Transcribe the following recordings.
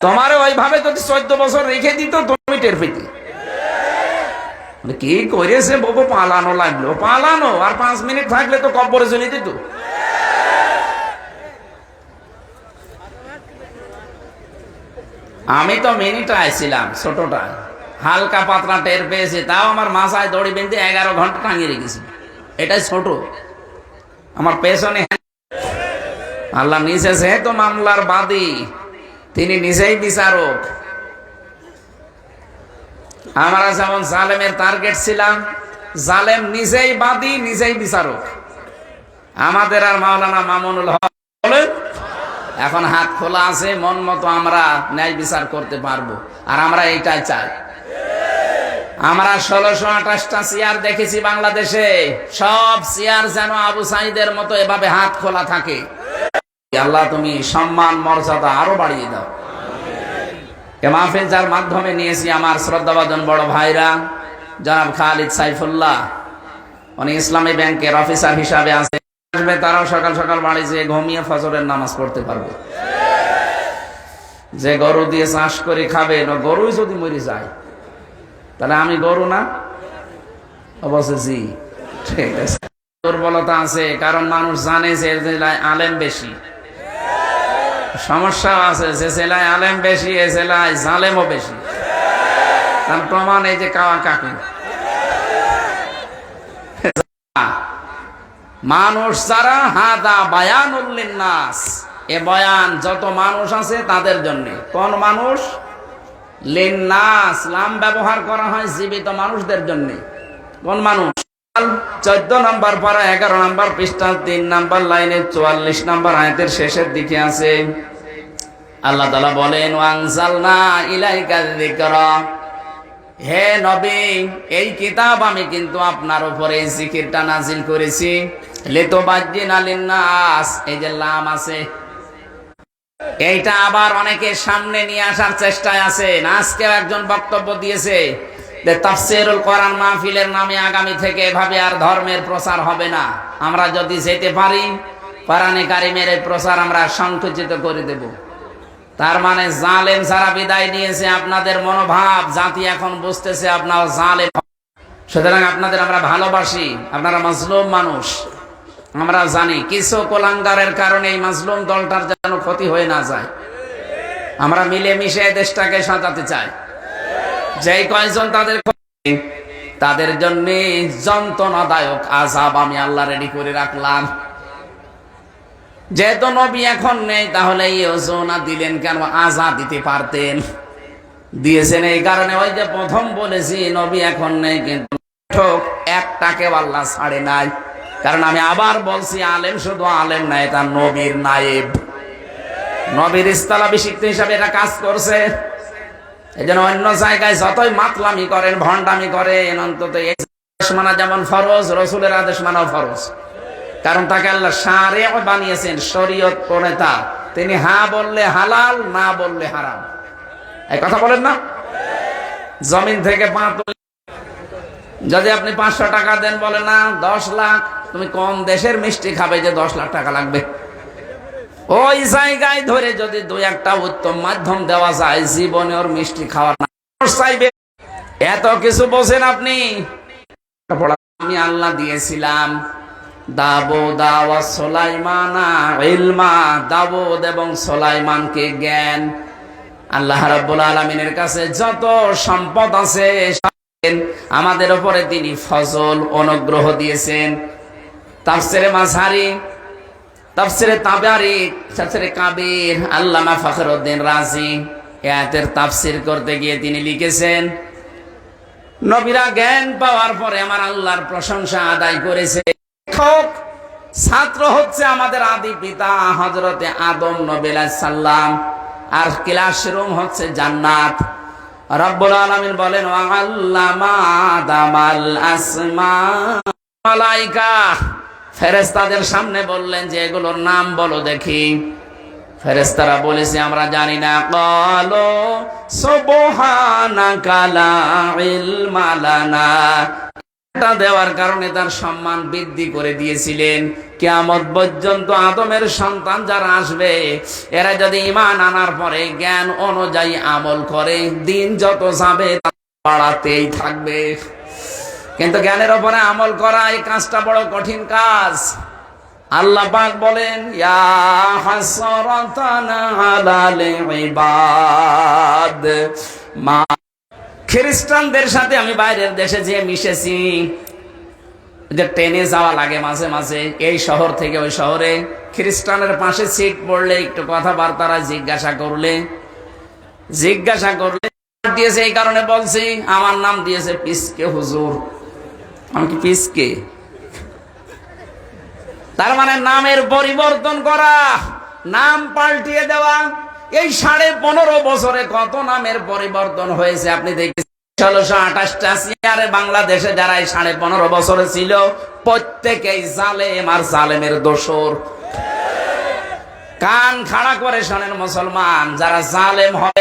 তোমার ওইভাবে যদি চোদ্দ বছর রেখে দিত, তুমি টের পেতে। মানে কি করেছে বাবু পালানো লাগল। পালানো, আর পাঁচ মিনিট থাকলে তো কব্বরে চলে দিত। আমি তো মিনিট আইছিলাম, ছোটটা। হালকা পাতলা টের পেয়েছে, তাও আমার মাথায় দড়ি বেঁধে এগারো ঘণ্টা টাঙিয়ে রেখেছি। এটাই ছোট। আমার পেছনে আল্লাহ নিচে তো মামলার বাদী তিনি নিজেই বিচারক। আমরা যেমন জালেমের টার্গেট ছিলাম, জালেম নিজেই বাদী, নিজেই বিচারক। আমাদের আর মাওলানা মামুনুল হক এখন হাত খোলা আছে, মন মতো আমরা ন্যায় বিচার করতে পারব। আর আমরা এইটাই চাই। আমরা ষোলোশো আঠাশটা চেয়ার দেখেছি বাংলাদেশে। সব চেয়ার যেন আবু সাইদের মতো এভাবে হাত খোলা থাকে। আল্লাহ, তুমি সম্মান, মর্যাদা আরও বাড়িয়ে দাও। মাহফিল যার মাধ্যমে নিয়েছি আমার শ্রদ্ধাভাজন বড় ভাইরা, জনাব খালিদ সাইফুল্লাহ। উনি ইসলামী ব্যাংকের অফিসার হিসাবে আছে। আসবে, তারাও সকাল সকাল বাড়ি যেয়ে ঘুমিয়ে ফজরের নামাজ পড়তে পারবে। যে গরু দিয়ে চাষ করে খাবে না গরুই যদি মরে যায়, তাহলে আমি গরু না? অবশ্য জি, ঠিক আছে। দুর্বলতা আছে, কারণ মানুষ জানে যে আলেম বেশি। সমস্যা আছে, যে জেলায় আলেম বেশি, এ জেলায় জালেমও বেশি। তার প্রমাণ এই যে কাওয়া কাকু। মানুষ যারা, হাদা বায়ান নাস এ বয়ান যত মানুষ আছে তাদের জন্য। কোন মানুষ? লিন্নাস, লাম ব্যবহার করা হয় জীবিত মানুষদের জন্য। কোন মানুষ? চোদ্দ নম্বর পারা, এগারো নম্বর পৃষ্ঠা তিন নম্বর লাইনে চুয়াল্লিশ নম্বর আয়তের শেষের দিকে আছে। আল্লাহ তালা বলেন ওয়াংসালনা ইলাইকা যিকরা। হে নবী, এই কিতাব আমি কিন্তু আপনার উপরে এই জিকিরটা নাজিল করেছি। লেতো বাজ্জিন নাস এই যে লাম আছে, এইটা আবার অনেকের সামনে নিয়ে আসার চেষ্টায় আছে। আজকেও একজন বক্তব্য দিয়েছে তাফসিরুল কোরআন মাহফিলের নামে আগামী থেকে এভাবে আর ধর্মের প্রচার হবে না। আমরা যদি যেতে পারি কারিমের এই আমরা সংকুচিত করে দেব। তার মানে জালেম বিদায় নিয়েছে, আপনাদের মনোভাব, জাতি এখন বুঝতেছে আপনার জালেম। সুতরাং আপনাদের আমরা ভালোবাসি, আপনারা মাজলুম মানুষ। আমরা জানি কিছু কোলাঙ্গারের কারণে এই মাজলুম দলটার যেন ক্ষতি হয়ে না যায়। আমরা মিলেমিশে দেশটাকে সাজাতে চাই। যেই কয়জন তাদের তাদের জন্য যন্ত্রণাদায়ক আজাব আমি আল্লাহ রেডি করে রাখলাম। যেহেতু নবী এখন নেই, তাহলে এই ওজনা দিলেন কেন? আজা দিতে পারতেন। দিয়েছেন এই কারণে ওই যে প্রথম বলেছি, নবী এখন নেই, কিন্তু একটাকে আল্লাহ ছাড়ে নাই। কারণ আমি আবার বলছি, আলেম শুধু আলেম নাই তার নবীর নায়েব। নবীর ইস্তালা বিশিষ্ট হিসাবে এটা কাজ করছে। এই জন্য অন্য জায়গায় যতই মাতলামি করেন, ভণ্ডামি করেন, অন্তত মানা যেমন ফরজ, রসুলের আদেশ মানাও ফরজ। কারণ তাকে আল্লাহ সারে বানিয়েছেন, শরীয়ত প্রণেতা তিনি হা বললে হালাল, না বললে হারাম। এই কথা বলেন না? জমিন থেকে পাঁচ যদি আপনি পাঁচশো টাকা দেন বলে না, দশ লাখ, তুমি কম দেশের মিষ্টি খাবে যে দশ লাখ টাকা লাগবে। ওই জায়গায় ধরে যদি দুই একটা উত্তম মাধ্যম দেওয়া যায়, জীবনে ওর মিষ্টি খাওয়ার না চাইবে। এত কিছু বোঝেন আপনি? আমি আল্লাহ দিয়েছিলাম। দাবোদা ওয়া সোলাইমানা ইলমা। দাবোদ এবং সোলাইমানকে জ্ঞান। আল্লাহ রাব্বুল আলামিনের কাছে যত সম্পদ আছে আমাদের উপরে তিনি ফজল, অনুগ্রহ দিয়েছেন। তার তাফসিরে মাঝারি তাফসিরে তাবারি, তাফসিরে কাবির, আল্লামা ফখরউদ্দিন রাজি আয়াতের তাফসির করতে গিয়ে তিনি লিখেছেন, নবীরা জ্ঞান পাওয়ার পরে আমার আল্লাহর প্রশংসা আদায় করেছে। শিক্ষক ছাত্র হচ্ছে আমাদের আদি পিতা হজরতে আদম নবী সাল্লাম আর ক্লাসরুম হচ্ছে জান্নাত। রব্বুল আলামিন বলেন আল্লামা আদামাল আসমা মালাইকা। ফেরেশতাদের সামনে বললেন যে এগুলোর নাম বলো দেখি। ফেরেশতারা বলেছে, আমরা জানি না। কালো এটা দেওয়ার কারণে তার সম্মান বৃদ্ধি করে দিয়েছিলেন। কেয়ামত পর্যন্ত আদমের সন্তান যারা আসবে, এরা যদি ইমান আনার পরে জ্ঞান অনুযায়ী আমল করে, দিন যত যাবে বাড়াতেই থাকবে। কিন্তু জ্ঞানের ওপরে আমল করা এই কাজটা বড় কঠিন কাজ। আল্লাহ পাক বলেন খ্রিস্টানদের সাথে আমি বাইরের দেশে যেয়ে মিশেছি। যে ট্রেনে যাওয়া লাগে মাঝে মাঝে, এই শহর থেকে ওই শহরে। খ্রিস্টানের পাশে সিট পড়লে একটু কথাবার্তারা জিজ্ঞাসা করলে জিজ্ঞাসা করলে দিয়েছে এই কারণে বলছি, আমার নাম দিয়েছে পিসকে হুজুর। পিসকে তার মানে নামের পরিবর্তন করা, নাম পাল্টিয়ে দেওয়া, এই সাড়ে পনেরো বছরে কত নামের পরিবর্তন হয়েছে আপনি দেখেছেন? ষোলোশো আঠাশটা সিয়ারে বাংলাদেশে যারা এই সাড়ে পনেরো বছরে ছিল, প্রত্যেকেই জালেম আর জালেমের দোষর। কান খাড়া করে শোনেন মুসলমান, যারা জালেম হবে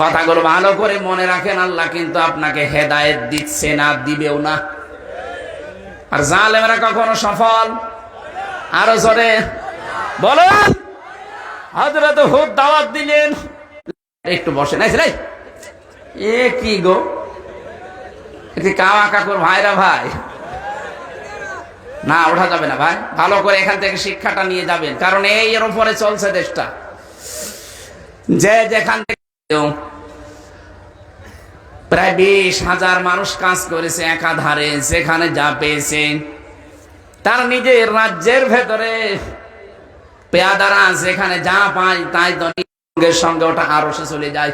কথাগুলো ভালো করে মনে রাখেন, আল্লাহ কিন্তু আপনাকে হেদায়েত দিচ্ছে না, দিবেও না। আর জালেমরা কখনো সফল? আরও জোরে। বলুন। হজরত হুদ দাওয়াত দিলেন। একটু বসে নাই রে এ কি গো? একটি কাওয়া কাকুর ভাইরা ভাই? না, ওঠা যাবে না ভাই। ভালো করে এখান থেকে শিক্ষাটা নিয়ে যাবেন, কারণ এই এর উপরে চলছে দেশটা। যে যেখান থেকে প্রায় বিশ হাজার মানুষ কাজ করেছে একাধারে, যেখানে যা পেয়েছে। তার নিজের রাজ্যের ভেতরে পেয়াদারা যেখানে যা পায় তাই সঙ্গে সঙ্গে ওটা আরও সে চলে যায়।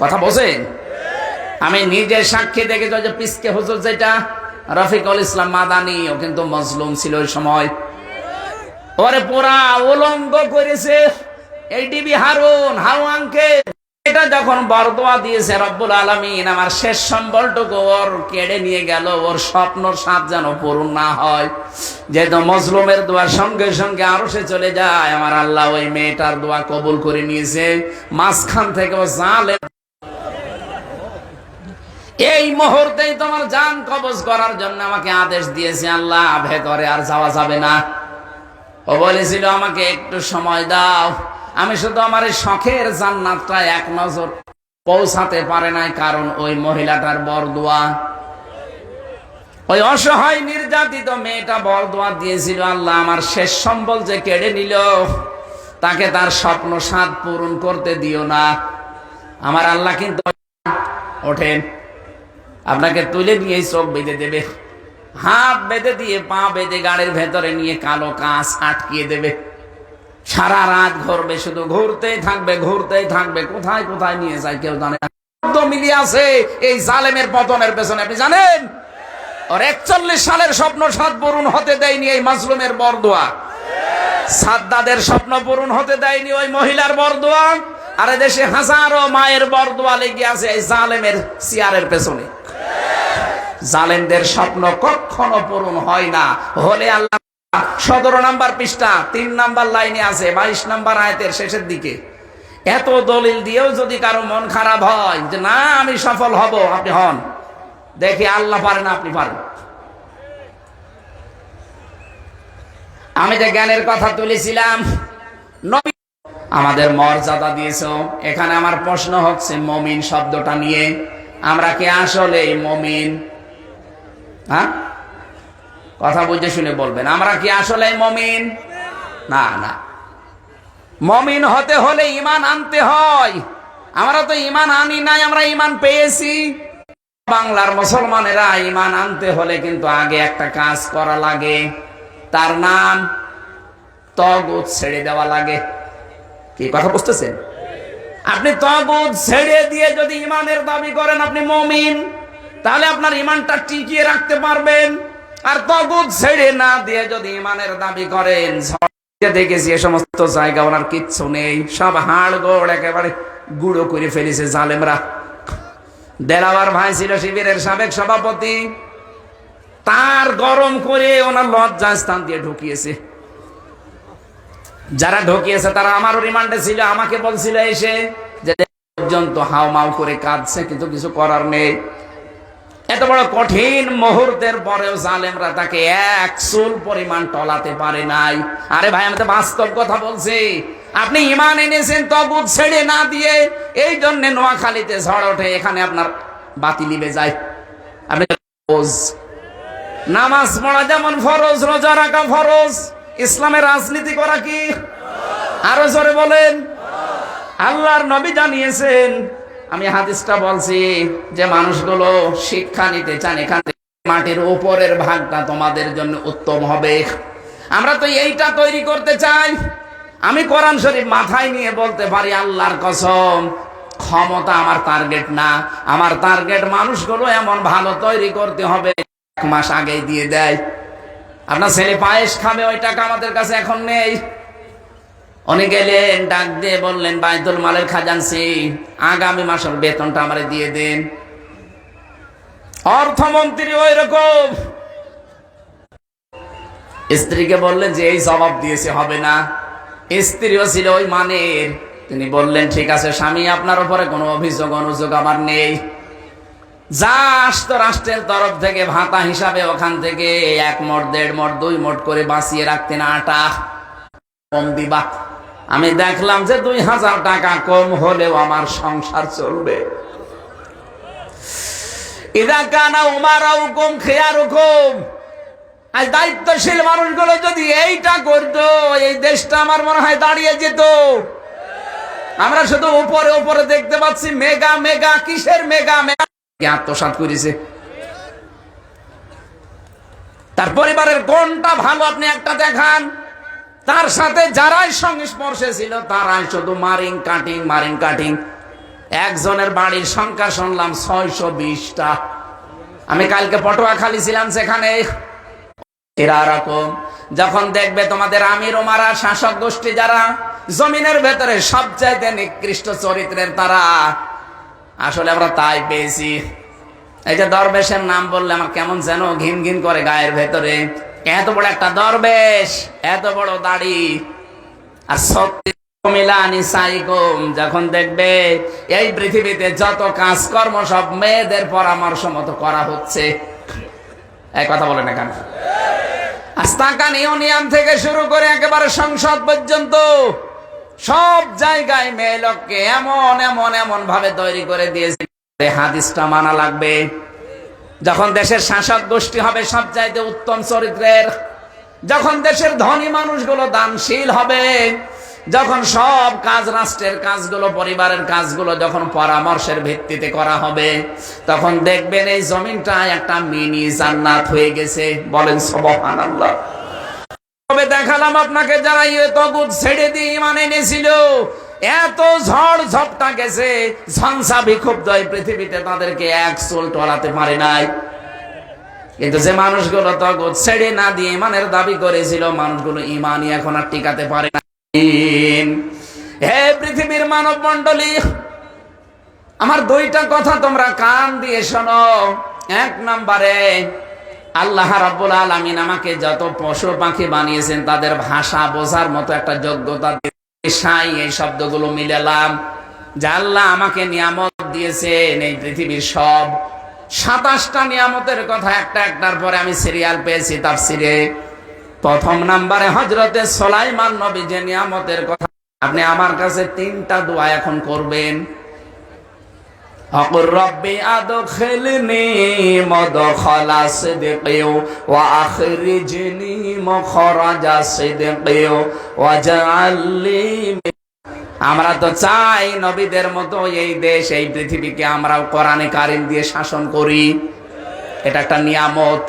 কথা বোঝেন আমি নিজে সাক্ষী দেখেছি যে পিসকে হুজুর যেটা, রফিকুল ইসলাম মাদানি, ও কিন্তু মজলুম ছিল ওই সময়। ওরে পুরা উলঙ্গ করেছে। হারুন এটা যখন বরদোয়া দিয়েছে রব্বুল আলমিন, আমার শেষ সম্বলটুকু ওর কেড়ে নিয়ে গেল, ওর স্বপ্নর যেন পূরণ না হয়। যেহেতু মজলুমের দোয়ার সঙ্গে সঙ্গে আরও সে চলে যায়, আমার আল্লাহ ওই মেয়েটার দোয়া কবুল করে নিয়েছে। মাঝখান থেকে ও জালে এই মুহূর্তেই তোমার জান কবজ করার জন্য আমাকে আদেশ দিয়েছে, আল্লাহ, ভেতরে আর যাওয়া যাবে না। ও বলেছিল, আমাকে একটু সময় দাও। আমি শুধু আমার এই শখের জান্নাতটা এক নজর পৌঁছাতে পারে নাই, কারণ ওই মহিলাটার বরদোয়া। ওই অসহায় নির্যাতিত মেয়েটা বরদোয়া দিয়েছিল, আল্লাহ আমার শেষ সম্বল যে কেড়ে নিল, তাকে তার স্বপ্ন সাধ পূরণ করতে দিও না। আমার আল্লাহ কিন্তু ওঠেন, আপনাকে তুলে নিয়ে চোখ বেঁধে দেবে। হাত বেঁধে দিয়ে পা বেঁধে গাড়ির ভেতরে নিয়ে কালো কাঁচ আটকিয়ে দেবে। সারা রাত ঘুরবে, শুধু ঘুরতেই থাকবে ঘুরতেই থাকবে। কোথায় কোথায় নিয়ে যায় কেউ জানে মিলিয়ে আছে এই জালেমের পতনের পেছনে, আপনি জানেন? ওর একচল্লিশ সালের স্বপ্ন সাত পূরণ হতে দেয়নি এই মাসলুমের বরদোয়া। সাদ্দাদের স্বপ্ন পূরণ হতে দেয়নি ওই মহিলার বরদোয়া। আর দেশে হাজারো মায়ের বরদোয়া লেগে আছে এই জালেমের সিয়ারের পেছনে। জালেমদের স্বপ্ন কখনো পূরণ হয় না। হলে আল্লাহ সতেরো নাম্বার পৃষ্ঠা, তিন নাম্বার লাইনে আছে, বাইশ নাম্বার আয়তের শেষের দিকে। এত দলিল দিয়েও যদি কারও মন খারাপ হয় যে, না, আমি সফল হব আপনি হন। দেখি আল্লাহ পারেন আপনি পারেন। আমি যে জ্ঞানের কথা তুলেছিলাম আমাদের মর্যাদা দিয়েছ। এখানে আমার প্রশ্ন হচ্ছে, মমিন শব্দটা নিয়ে আমরা কি আসলে মমিন? হ্যাঁ? কথা বুঝে শুনে বলবেন। আমরা কি আসলে মমিন? না না। মমিন হতে হলে ইমান আনতে হয়। আমরা তো ইমান আনি নাই, আমরা ইমান পেয়েছি। বাংলার মুসলমানেরা ইমান আনতে হলে কিন্তু আগে একটা কাজ করা লাগে। তার নাম তগুত ছেড়ে দেওয়া লাগে। কি কথা বুঝতেছেন? আপনি তগুত ছেড়ে দিয়ে যদি ইমানের দাবি করেন আপনি মমিন, তাহলে আপনার ইমানটা টিকিয়ে রাখতে পারবেন। আর তগুত ছেড়ে না দিয়ে যদি ইমানের দাবি করেন দেখেছি এ সমস্ত জায়গা ওনার কিচ্ছু নেই। সব হাড় গোড় একেবারে গুঁড়ো করে ফেলেছে জালেমরা। দেলাওয়ার ভাই ছিল শিবিরের সাবেক সভাপতি। তার গরম করে ওনার লজ্জা স্থান দিয়ে ঢুকিয়েছে। যারা ঢুকিয়েছে তারা আমারও রিমান্ডে ছিল, আমাকে বলছিল এসে যে পর্যন্ত হাও মাও করে কাঁদছে, কিন্তু কিছু করার নেই। এত বড় কঠিন মুহূর্তের পরেও জালেমরা তাকে এক চুল পরিমাণ টলাতে পারে নাই। আরে ভাই, আমি তো বাস্তব কথা বলছি। আপনি ইমান এনেছেন, তবুত ছেড়ে না দিয়ে এই জন্য নোয়াখালীতে ঝড় ওঠে, এখানে আপনার বাতি লিবে যায়। আপনি। নামাজ পড়া যেমন ফরজ, রোজা রাখা ফরজ। ইসলামের রাজনীতি করা কি? আরও জোরে বলেন। আল্লাহর নবী জানিয়েছেন আমি হাদিসটা বলছি যে মানুষগুলো শিক্ষা নিতে চান এখান থেকে মাটির উপরের ভাগটা তোমাদের জন্য উত্তম হবে। আমরা তো এইটা তৈরি করতে চাই। আমি কোরআন শরীফ মাথায় নিয়ে বলতে পারি, আল্লাহর কসম, ক্ষমতা আমার টার্গেট না। আমার টার্গেট মানুষগুলো এমন ভালো তৈরি করতে হবে, এক মাস আগেই দিয়ে দেয়। আপনার ছেলে পায়েস খাবে, ওই টাকা আমাদের কাছে এখন নেই। উনি গেলেন ডাক দিয়ে বললেন, বাইতুল মালের খাজানসি, আগামী মাসের বেতনটা আমারে দিয়ে দেন। অর্থমন্ত্রী ওই রকম স্ত্রীকে বললেন যে, এই জবাব দিয়েছে, হবে না। স্ত্রীও ছিল ওই মানের। তিনি বললেন, ঠিক আছে স্বামী, আপনার উপরে কোনো অভিযোগ, অনুযোগ আমার নেই। যা আসতো রাষ্ট্রের তরফ থেকে, ভাতা হিসাবে ওখান থেকে এক মোট দেড় মোট দুই মোট করে বাঁচিয়ে রাখতেন আটা। কম দিবা। আমি দেখলাম যে দুই হাজার টাকা কম হলেও আমার সংসার চলবে। ইদা কানা উমারা হুকুম খেয়ার হুকুম আজ দায়িত্বশীল মানুষগুলো যদি এইটা করতো, এই দেশটা আমার মনে হয় দাঁড়িয়ে যেত। আমরা শুধু উপরে উপরে দেখতে পাচ্ছি, মেগা মেগা, কিসের মেগা মেগা? আত্মসাত করেছে? তার পরিবারের কোনটা ভালো আপনি একটা দেখান। তার সাথে যারাই সংস্পর্শে ছিল, তারাই শুধু মারিং, কাটিং মারিং, কাটিং। একজনের বাড়ির সংখ্যা শুনলাম ছয়শো বিশটা। আমি কালকে পটুয়াখালী ছিলাম সেখানে। এরা রকম যখন দেখবে তোমাদের আমির ওমারা, শাসক গোষ্ঠী যারা, জমিনের ভেতরে সবচাইতে নিকৃষ্ট চরিত্রের তারা। আসলে আমরা তাই পেয়েছি। এই যে দরবেশের নাম বললে আমার কেমন যেন ঘিন ঘিন করে গায়ের ভেতরে। এত বড় একটা দরবেশ, এত বড় দাড়ি। আর সত্যি যখন দেখবে এই পৃথিবীতে যত কাজকর্ম সব মেয়েদের পরামর্শ মতো করা হচ্ছে। এই কথা বলে না কেন? আস্তাকান ইউনিয়ন থেকে শুরু করে একেবারে সংসদ পর্যন্ত সব জায়গায় মেয়ে লোককে এমন এমন এমন ভাবে তৈরি করে দিয়েছে হাদিসটা মানা লাগবে। যখন দেশের শাসক গোষ্ঠী হবে সব চাইতে উত্তম চরিত্রের, যখন দেশের ধনী মানুষগুলো দানশীল হবে, যখন সব কাজ রাষ্ট্রের কাজগুলো, পরিবারের কাজগুলো যখন পরামর্শের ভিত্তিতে করা হবে, তখন দেখবেন এই জমিনটা একটা মিনি জান্নাত হয়ে গেছে। বলেন, সুবহানাল্লাহ। তবে দেখালাম আপনাকে যারা ইয়ে তগুদ ছেড়ে দিয়ে ইমান এনেছিল এত ঝড় ঝপটা গেছে ঝনসা বিক্ষুব্ধ এই পৃথিবীতে তাদেরকে এক চুল টলাতে পারে নাই। কিন্তু যে মানুষগুলো তগুদ ছেড়ে না দিয়ে ইমানের দাবি করেছিল, মানুষগুলো ইমানই এখন আর টিকাতে পারে না। হে পৃথিবীর মানব মন্ডলী আমার দুইটা কথা তোমরা কান দিয়ে শোনো। এক নম্বরে, আল্লাহ রাব্বুল আলামিন আমাকে যত পশু পাখি বানিয়েছেন, তাদের ভাষা বোঝার মতো একটা যোগ্যতা সাই এই শব্দগুলো মিলালাম, যা আল্লাহ আমাকে নিয়ামত দিয়েছে এই পৃথিবীর সব। সাতাশটা নিয়ামতের কথা একটা একটার পরে আমি সিরিয়াল পেয়েছি তার সিরে প্রথম নাম্বারে হজরতে সোলাইমান নবী যে নিয়ামতের কথা, আপনি আমার কাছে তিনটা দোয়া এখন করবেন। আখরিজনি মখরাজা সিদকিও ওয়া জাআলনি আমরা তো চাই নবীদের মতো এই দেশ, এই পৃথিবীকে আমরা কোরআনে কারিম দিয়ে শাসন করি। এটা একটা নিয়ামত।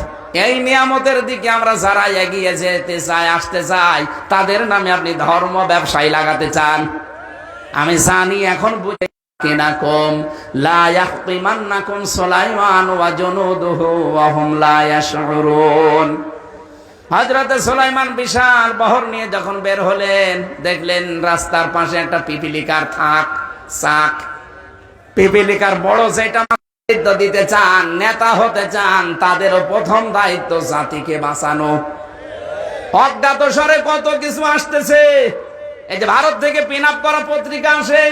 এই নিয়ামতের দিকে আমরা যারা এগিয়ে যেতে চাই আসতে চাই তাদের নামে আপনি ধর্ম ব্যবসায়ী লাগাতে চান। আমি জানি, এখন বুঝে সুলাইমান ওয়া জুনুদুহু ওয়া হুম লা হযরতে সুলাইমান বিশাল বহর নিয়ে যখন বের হলেন, দেখলেন রাস্তার পাশে একটা পিপিলিকার থাক, চাক। পিপিলিকার বড় যেটা দিতে চান, নেতা হতে চান, তাদেরও প্রথম দায়িত্ব জাতিকে বাঁচানো। অজ্ঞাত স্বরে কত কিছু আসতেছে। এই যে ভারত থেকে পিন আপ করা পত্রিকা আসে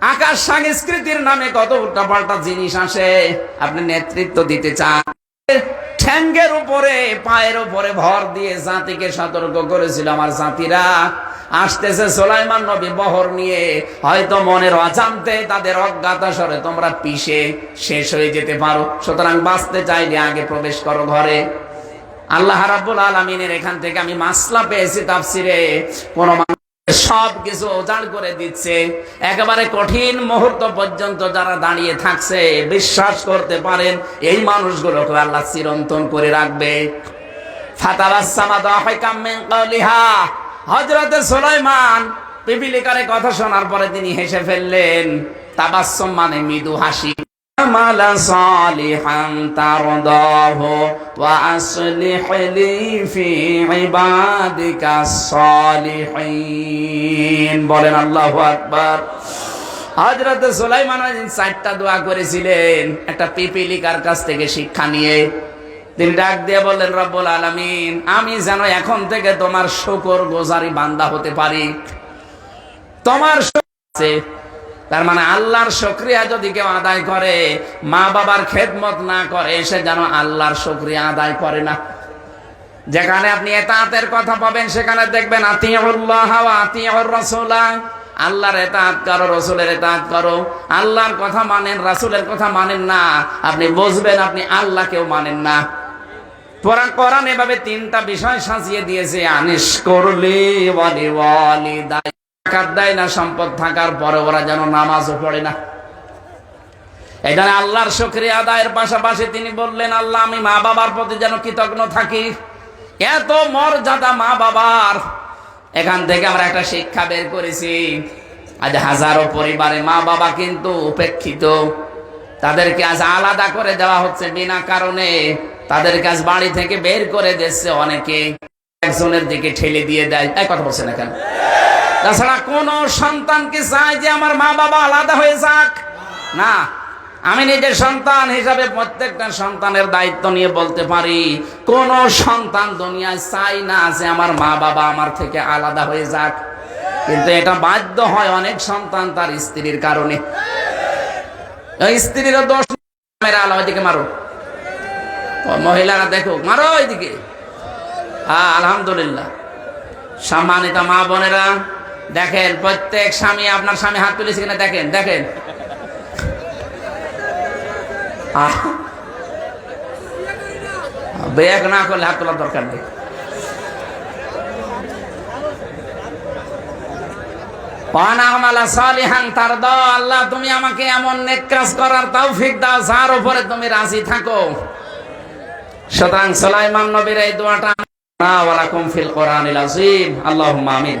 আকাশ সংস্কৃতির নামে কত উল্টাপাল্টা জিনিস আসে। আপনি নেতৃত্ব দিতে চান। ঠ্যাঙ্গের উপরে, পায়ের উপরে ভর দিয়ে জাতিকে সতর্ক করেছিল আমার জাতিরা। আসতেছে সোলাইমান নবী বহর নিয়ে। হয়তো মনের অজান্তে তাদের অজ্ঞাতা স্বরে তোমরা পিষে শেষ হয়ে যেতে পারো। সুতরাং বাঁচতে চাইলে আগে প্রবেশ করো ঘরে। আল্লাহ রাব্বুল আলমিনের এখান থেকে আমি মাসলা পেয়েছি তাফসিরে। কোন সব কিছু উজাড় করে দিচ্ছে। একেবারে কঠিন মুহূর্ত পর্যন্ত যারা দাঁড়িয়ে থাকছে, বিশ্বাস করতে পারেন, এই মানুষগুলোকে আল্লাহ চিরন্তন করে রাখবে। হজরতে সোলাইমান পিপিলিকারে কথা শোনার পরে তিনি হেসে ফেললেন তাবাসম মানে মৃদু হাসি। عمل صالحا ترضاه وأصلح لي في عبادك الصالحين বলেন আল্লাহু আকবার হযরত সুলাইমান আলাইহিস চারটা দোয়া করেছিলেন একটা পিপিলিকার কাছ থেকে শিক্ষা নিয়ে তিনি ডাক দিয়ে বললেন রব্বুল আলামিন আমি যেন এখন থেকে তোমার শুকর গোজারি বান্দা হতে পারি তোমার আছে তার মানে আল্লাহর শুকরিয়া যদি কেউ আদায় করে, মা বাবার খেদমত না করে, সে যেন আল্লাহর শুকরিয়া আদায় করে না। যেখানে আপনি এতাতের কথা পাবেন, সেখানে দেখবেন, আতিউল্লাহ আতিউর রাসূলা। আল্লাহর এতাত করো, রসুলের এতাত করো। আল্লাহর কথা মানেন, রাসূলের কথা মানেন না। আপনি বুঝবেন, আপনি আল্লাহকেও মানেন না। কোরআন কোরআন এভাবে তিনটা বিষয় সাজিয়ে দিয়েছে আনিস করলি ওয়ালি ওয়ালি টাকার দেয় না, সম্পদ থাকার পরে ওরা যেন নামাজও পড়ে না। এখানে আল্লাহর শুক্রিয়া আদায়ের পাশাপাশি তিনি বললেন, আল্লাহ, আমি মা বাবার প্রতি যেন কৃতজ্ঞ থাকি। এত মর্যাদা মা বাবার। এখান থেকে আমরা একটা শিক্ষা বের করেছি। আজ হাজারো পরিবারে মা বাবা কিন্তু উপেক্ষিত। তাদেরকে আজ আলাদা করে দেওয়া হচ্ছে বিনা কারণে। তাদেরকে আজ বাড়ি থেকে বের করে দিচ্ছে অনেকে। একজনের দিকে ঠেলে দিয়ে দেয়। এক কথা বলছেন এখানে তাছাড়া কোন সন্তানকে চায় যে আমার মা বাবা আলাদা হয়ে যাক। না, আমি নিজের সন্তান হিসাবে প্রত্যেকটা সন্তানের দায়িত্ব নিয়ে বলতে পারি, কোন সন্তান দুনিয়ায় চাই না যে আমার মা বাবা আমার থেকে আলাদা হয়ে যাক। কিন্তু এটা বাধ্য হয় অনেক সন্তান তার স্ত্রীর কারণে। স্ত্রীরও দোষ আলো ওইদিকে মারো। মহিলারা দেখো, মারো ওইদিকে। হ্যাঁ আলহামদুলিল্লাহ। সম্মানিত মা বোনেরা দেখেন, প্রত্যেক স্বামী আপনার স্বামী হাত তুলেছে কিনা দেখেন দেখেন। বেগ না করলে হাত তোলার দরকার নেই। আল্লাহ, তুমি আমাকে এমন করার দাও উপরে তুমি রাজি থাকো। নবীর এই আমিন।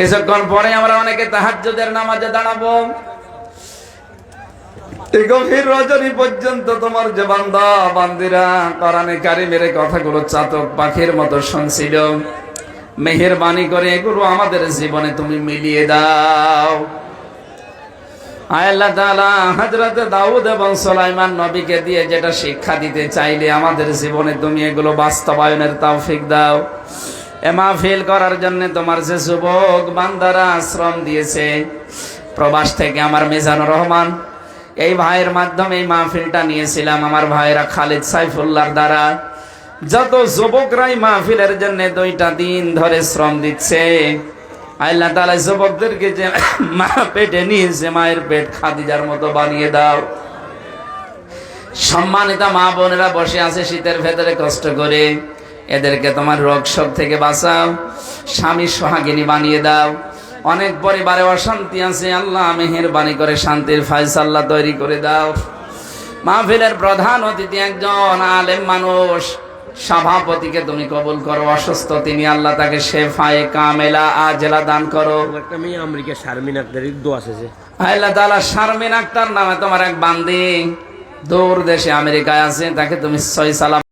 কিছুক্ষণ পরে আমরা অনেকে তাহাজ্জুদের নামাজে দাঁড়াবো। গভীর রজনী পর্যন্ত তোমার বান্দিরা কথাগুলো চাতক পাখির মতো শুনছিল। মেহেরবানি করে এগুলো আমাদের জীবনে তুমি মিলিয়ে দাও। আল্লাহ তাআলা দাউদ এবং সুলাইমান নবীকে দিয়ে যেটা শিক্ষা দিতে চাইলে আমাদের জীবনে তুমি এগুলো বাস্তবায়নের তৌফিক দাও। মাহফিল করার জন্য তোমার যে যুবক বান্দারা আশ্রম দিয়েছে, প্রবাস থেকে আমার মেজানুর রহমান, এই ভাইয়ের মাধ্যমে এই মাহফিলটা নিয়েছিলাম আমার ভাইয়েরা খালিদ সাইফুল্লাহর দ্বারা। যত যুবকরাই মাহফিলের জন্য দুইটা দিন ধরে শ্রম দিচ্ছে, আল্লাহ তালা যুবকদেরকে যে মা পেটে নিয়েছে, মায়ের পেট খাদিজার মতো বানিয়ে দাও। সম্মানিত মা বোনেরা বসে আছে শীতের ভেতরে কষ্ট করে। এদেরকে তোমার রোগ শোক থেকে বাঁচাও স্বামী সোহাগিনী বানিয়ে দাও। অনেক পরিবারে অশান্তি আছে আল্লাহ মেহেরবানি করে শান্তির ফায়সাল্লাহ তৈরি করে দাও। মাহফিলের প্রধান অতিথি একজন আলেম মানুষ সভাপতিকে তুমি কবুল করো অসুস্থ তিনি আল্লাহ তাকে শেফায়ে কামেলা আজেলা দান করো। একটা মেয়ে আমেরিকা শারমিন আক্তারের দোয়া আছে আল্লাহ তাআলা শারমিন আক্তার নামে তোমার এক বান্দি দূর দেশে আমেরিকায় আছে তাকে তুমি সই সালাম